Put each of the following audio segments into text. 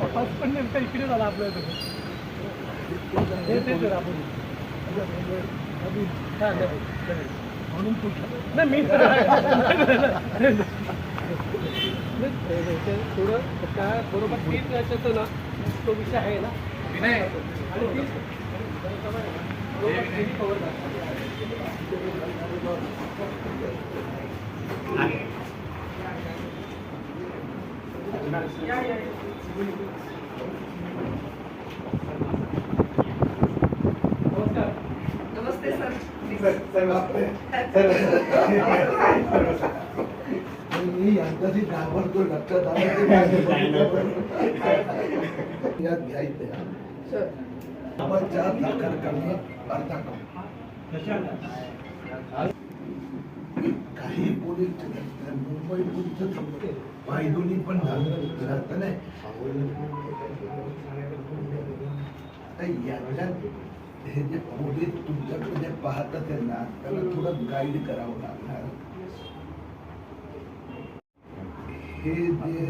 तपास पण नेमका इकडे झाला आपल्या इथं. म्हणून नाही मी थोडं काय बरोबर तीन वर्षाचं ना तो विषय आहे ना आणि तीस- नमस्ते सर. मी यांच्याशी घाबरतो लक्षात आलं ते यात घ्यायचं आपण चार साखर कमी अर्धा कमी हे पोलीस मुंबई पोलीस पायदुनी पण झालं. नाही. याच्यात हे जे पोलीस तुमच्याकडे जे पाहत त्यांना त्याला थोडं गाईड करावं लागणार. हे जे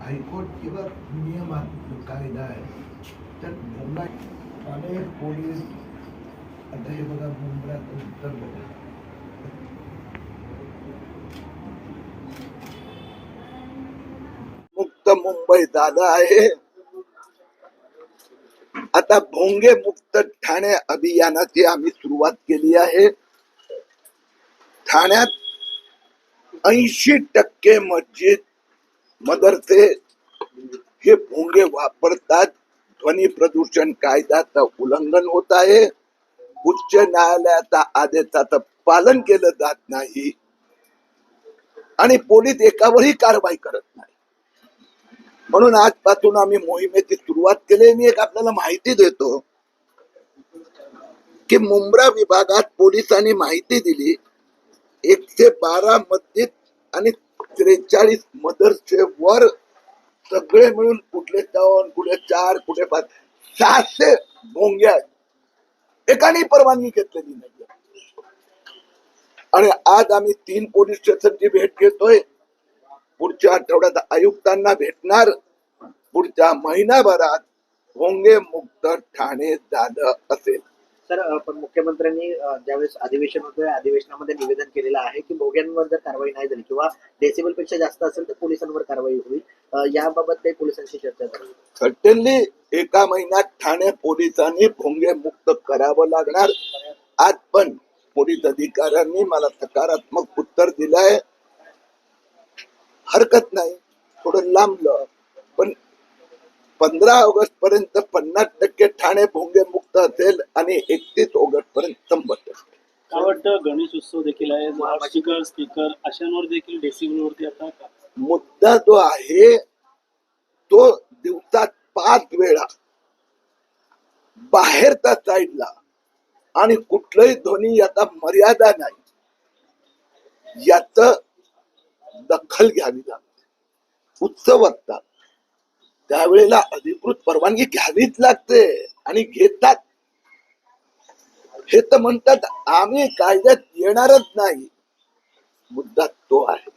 हायकोर्ट किंवा नियमात कायदा आहे त्यात मुंबई अनेक पोलीस आता हे बघा मुंबईत उत्तर बघा. मुक्त मुंबई दादा आहे. आता भोंगे मुक्त ठाणे अभियानाची आम्ही सुरुवात केली आहे. ठाण्यात ऐंशी टक्के मस्जिद मदरसे हे भोंगे वापरतात. ध्वनी प्रदूषण कायद्याचं उल्लंघन होत आहे. उच्च न्यायालयाचा आदेशाचं पालन केलं जात नाही. आणि पोलीस एकावरही कारवाई करत नाही. म्हणून आजपासून आम्ही मोहिमेची सुरुवात केली. मी एक आपल्याला माहिती देतो की मुंब्रा विभागात पोलिसांनी माहिती दिली एकशे बारा मस्जिद आणि त्रेचाळीस मदरसे वर सगळे मिळून कुठले दोन कुठे चार कुठे पाच सहाशे भोंगे आहेत. एकाने परवानगी घेतलेली नाही आणि आज आम्ही तीन पोलीस स्टेशनची भेट घेतोय. पुढच्या आठवड्यात आयुक्तांना भेटणार. पुढच्या महिनाभरात भोंगे मुक्त ठाणे झालं असेल. सर अ, पण मुख्यमंत्र्यांनी ज्यावेळेस अधिवेशन होतं अधिवेशनामध्ये निवेदन केलेलं आहे की भोग्यांवर जर कारवाई नाही झाली किंवा डेसिबलपेक्षा जास्त असेल तर पोलिसांवर कारवाई होईल. याबाबत काही पोलिसांशी चर्चा झाली. सर्टनली एका महिन्यात ठाणे पोलिसांनी भोंगे मुक्त करावं लागणार. आज पण पोलीस अधिकाऱ्यांनी मला सकारात्मक उत्तर दिलंय. हरकत नाही. थोडं लांबलं. पण पंधरा ऑगस्ट पर्यंत पन्नास टक्के ठाणे भोंगे मुक्त असेल आणि एकतीस ऑगस्ट पर्यंत शंभर टक्के. काय वाटतं? गणेश उत्सव देखील आहे. स्पीकर स्पीकर अशांवर देखील डेसिबल वरती आता मुद्दा जो आहे तो दिवसात पाच वेळा. बाहेरच्या साईडला आणि कुठलंही ध्वनी याचा मर्यादा नाही. याच दखल घ्यावी लागते. उत्सव असतात. त्यावेळेला अधिकृत परवानगी घ्यावीच लागते आणि घेतात. हे तर म्हणतात आम्ही कायद्यात येणारच नाही. मुद्दा तो आहे.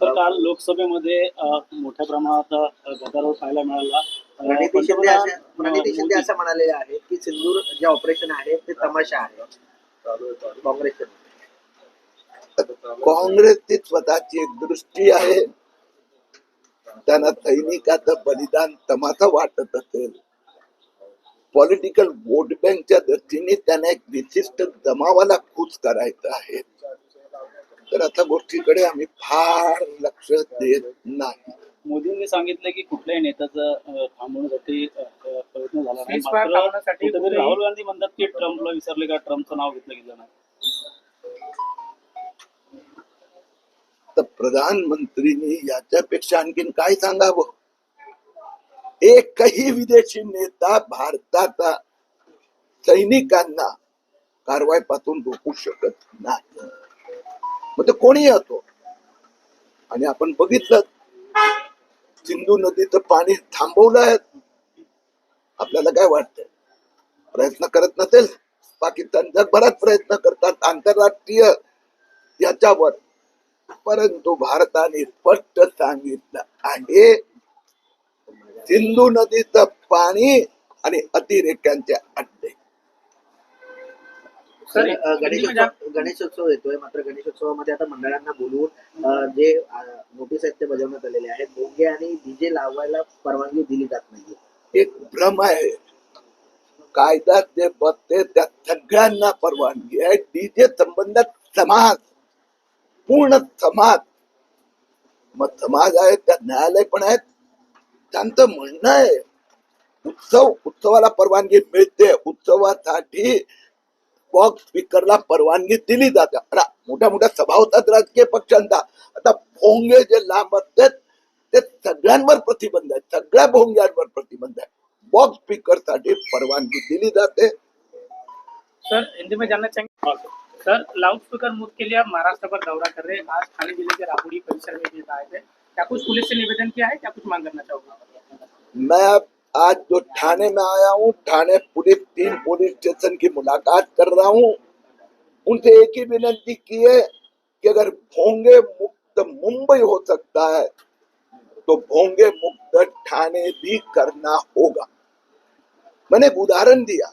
तर काल लोकसभेमध्ये मोठ्या प्रमाणात गदारोळ पाहायला मिळाला. प्रणिती शिंदे अशा प्रणिती शिंदे असं म्हणाले आहेत की सिंदूर जे ऑपरेशन आहे ते तमाशा आहे. काँग्रेसचे. काँग्रेसची स्वतःची एक दृष्टी आहे. त्यांना सैनिकाचं बलिदान तमाशा वाटत असेल. पॉलिटिकल वोट बँकच्या दृष्टीने त्यांना एक विशिष्ट जमावाला खुश करायचं आहे. तर आता गोष्टीकडे आम्ही फार लक्ष देत नाही. मोदींनी सांगितलं की कुठल्याही नेत्याचं थांबवण्यासाठी प्रयत्न झाला नाही. राहुल गांधी म्हणतात की ट्रम्पला विसरले का? ट्रम्पचं नाव घेतलं गेलं नाही तर प्रधानमंत्रीनी याच्यापेक्षा आणखीन काय सांगावं? एकही विदेशी नेता भारताचा सैनिकांना कारवाईपासून रोखू शकत नाही. मग ते कोणी असो आणि आपण बघितलं सिंधू नदीचं पाणी थांबवलं आहे आपल्याला काय वाटतंय? प्रयत्न करत नसेल? पाकिस्तान जगभरात प्रयत्न करतात. आंतरराष्ट्रीय याच्यावर परंतु भारताने स्पष्ट सांगितलं आहे सिंधू नदीचं पाणी आणि अतिरेक्यांचे अड्डे. सर गणेशोत्सव गणेशोत्सव येतोय मात्र गणेशोत्सवामध्ये आता मंडळांना बोलवून जे नोटीस आहेत ते बजावण्यात आलेले आहेत भोंगे आणि डीजे लावायला परवानगी दिली जात नाहीये. एक भ्रम आहे. कायदा जे बघते त्या सगळ्यांना परवानगी आहे. डीजे संबंधात समाज पूर्ण समाज मग समाज आहे त्यात न्यायालय पण आहेत. त्यांचं म्हणणं आहे उत्सव उत्सवाला परवानगी मिळते. उत्सवासाठी बॉक्स स्पीकरला परवानगी दिली जाते. मोठ्या मोठ्या सभा होतात राजकीय पक्षांचा. आता भोंगे जे लांब असतात ते सगळ्यांवर प्रतिबंध आहे सगळ्या भोंग्यांवर प्रतिबंध आहे बॉक्स स्पीकरसाठी परवानगी दिली जाते. सर हिंदी में जानना चाहेंगे? सर। लाउड स्पीकर मुक्त के लिए आप महाराष्ट्र पर दौरा कर रहे हैं। आज थाने ज़िले के राहुड़ी परिसर में भी आए थे क्या कुछ पुलिस से निवेदन किया है? क्या कुछ मांग करना चाहोगे मैं आज जो थाने में आया हूँ, थाने पुलिस तीन पुलिस स्टेशन की मुलाकात कर रहा हूँ। उनसे एक ही विनती की है कि अगर भोंगे मुक्त मुंबई हो सकता है तो भोंगे मुक्त ठाणे भी करना होगा। मैंने उदाहरण दिया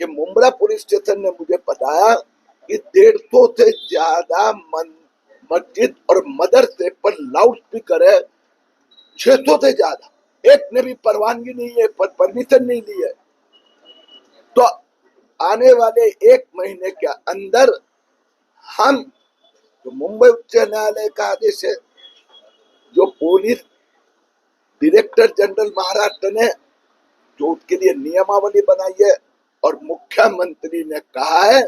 कि मुंब्रा पुलिस स्टेशन ने मुझे बताया कि डेढ़ सौ से ज़्यादा मस्जिद और मदरसे पर लाउड स्पीकर है। छह सौ से ज़्यादा। एक ने भी परवानगी नहीं है, पर परमिशन नहीं ली है। तो आने वाले एक महीने के अंदर हम जो मुंबई उच्च न्यायालय का आदेश है, जो पुलिस डायरेक्टर जनरल महाराष्ट्र ने जो उसके लिए नियमावली बनाई है और मुख्यमंत्री ने कहा है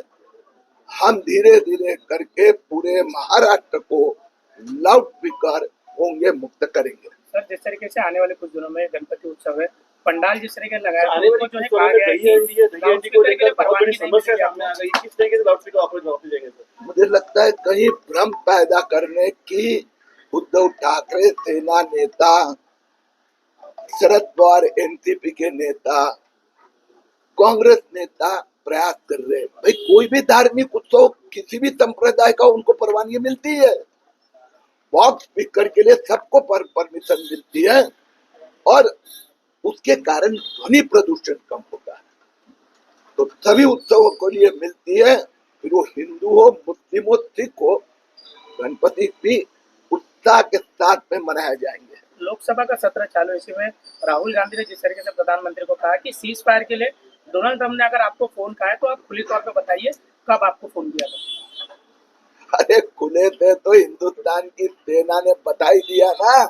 हम धीरे धीरे करके पूरे महाराष्ट्र को लाउड स्पीकर होंगे मुक्त करेंगे। सर जिस तरीके से आने वाले कुछ दिनों में गणपति उत्सव है पंडाल जिस तरीके लगाया जो है मुझे लगता है कहीं भ्रम पैदा करने की उद्धव ठाकरे सेना नेता शरद पवार एनसीपी के नेता कांग्रेस नेता प्रयास कर रहे हैं। भाई कोई भी धार्मिक उत्सव किसी भी संप्रदाय का उनको परवानगी मिलती है। बॉक्स स्पीकर के लिए सबको पर, परमिशन मिलती है और उसके कारण ध्वनि प्रदूषण कम होता है। तो सभी उत्सवों के लिए मिलती है फिर वो हिंदू हो मुस्लिम हो सिख हो गणपति भी उत्साह के साथ में मनाया जाएँगे। लोकसभा का सत्र चालू इसी में राहुल गांधी ने जिस तरीके से प्रधानमंत्री को कहा कि सीज फायर के लिए डोनाल्ड ट्रंप ने अगर आपको फ़ोन कहा है तो आप खुली तौर पे बताइए, कब आपको फ़ोन किया था अरे खुले थे तो हिंदुस्तान की सेना ने बता ही दिया ना।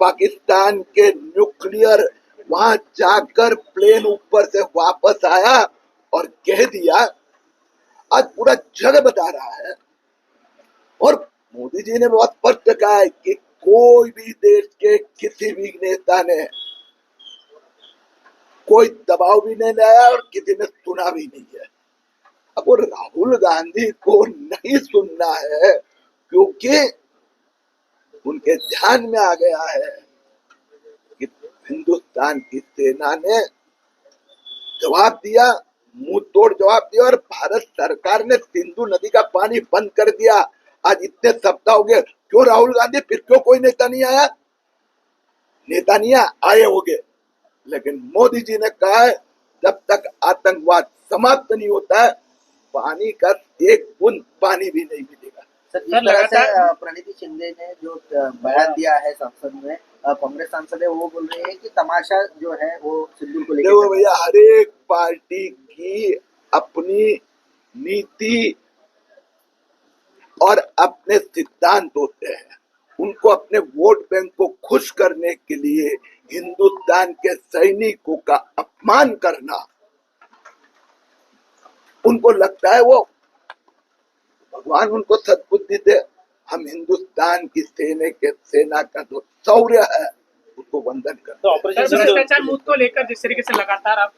पाकिस्तान के न्यूक्लियर वहाँ जाकर प्लेन ऊपर से वापस आया और कह दिया, आज पूरा जग बता रहा है। और मोदी जी ने बहुत स्पष्ट कहा है कि कोई भी देश के किसी भी नेता ने कोई दबाव भी नहीं लाया और किसी ने सुना भी नहीं है। अब राहुल गांधी को नहीं सुनना है, क्योंकि उनके ध्यान में आ गया है कि हिंदुस्तान की सेना ने जवाब दिया, मुँह तोड़ जवाब दिया और भारत सरकार ने सिंधु नदी का पानी बंद कर दिया। आज इतने सप्ताह हो गए, क्यों राहुल गांधी, फिर क्यों कोई नेता नहीं आया? नेता नहीं आए होंगे। लेकिन मोदी जी ने कहा है जब तक आतंकवाद समाप्त नहीं होता है पानी का एक बूंद पानी भी नहीं मिलेगा सर जिस तरह से प्रणीति शिंदे ने जो बयान दिया है संसद में कांग्रेस सांसद है वो बोल रहे हैं कि तमाशा जो है वो सिंदूर को लेकर। भैया हर एक पार्टी की अपनी नीति और अपने सिद्धांत होते हैं उनको अपने वोट बैंक को खुश करने के लिए हिंदुस्तान के सैनिकों का अपमान करना। उनको लगता है वो भगवान उनको सदबुद्धि दे हम हिंदुस्तान की सेने के सेना का जो शौर्य है उसको वंदन कर। तो भ्रष्टाचार मुद्द को लेकर जिस तरीके से लगातार आप